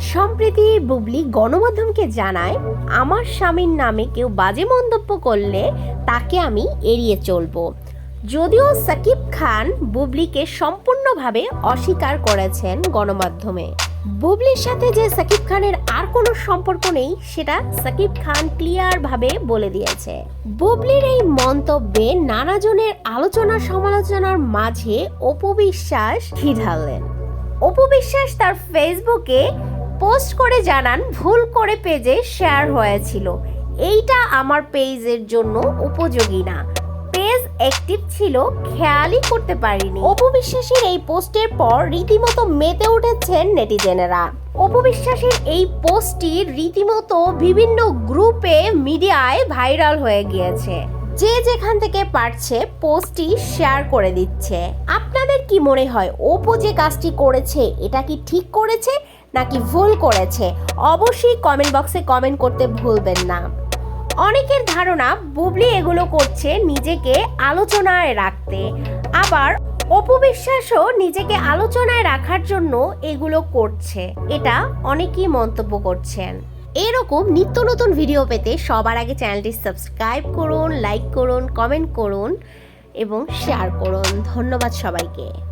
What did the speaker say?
সম্প্রতি বুবলি গণমাধ্যমকে জানায়, আমার স্বামীর নামে কেউ বাজে মন্তব্য করলে তাকে আমি এড়িয়ে চলবো। যদিও সাকিব খান বুবলিকে সম্পূর্ণভাবে অস্বীকার করেছেন গণমাধ্যমে। বুবলির সাথে যে সাকিব খানের আর কোনো সম্পর্ক নেই, সেটা সাকিব খান ক্লিয়ারভাবে বলে দিয়েছে। বুবলির এই মন্তব্যে নানাজনের আলোচনা সমালোচনার মাঝে অপবিশ্বাস ঢাললেন। অপবিশ্বাস তার ফেসবুকে পোস্ট করে জানান, ভুল করে পেজে শেয়ার হয়েছিল। এইটা আমার পেজের জন্য উপযোগী না। পেজ অ্যাক্টিভ ছিল, খেয়ালই করতে পারিনি। অপবিশ্বাসের এই পোস্টের পর রীতিমতো মেতে উঠেছেন নেটিজেনেরা। অপবিশ্বাসের এই পোস্টটি রীতিমতো বিভিন্ন গ্রুপে মিডিয়ায় ভাইরাল হয়ে গিয়েছে। যে যেখান থেকে পারছে, পোস্টটি শেয়ার করে দিচ্ছে। আপনাদের কি মনে হয়? ওপো যে কাজটি করেছে, এটা কি ঠিক করেছে, নাকি ভুল করেছে? অবশ্যই কমেন্ট বক্সে কমেন্ট করতে ভুলবেন না। অনেকের ধারণা, বুবলি এগুলো করছে নিজেকে আলোচনায় রাখতে। আবার অপবিশ্বাসও নিজেকে আলোচনায় রাখার জন্য এগুলো করছে। এটা অনেকেই মন্তব্য করছেন। এরকম নিত্য নতুন ভিডিও পেতে সবার আগে চ্যানেলটি সাবস্ক্রাইব করুন লাইক করুন কমেন্ট করুন। এবং শেয়ার করুন। ধন্যবাদ সবাইকে।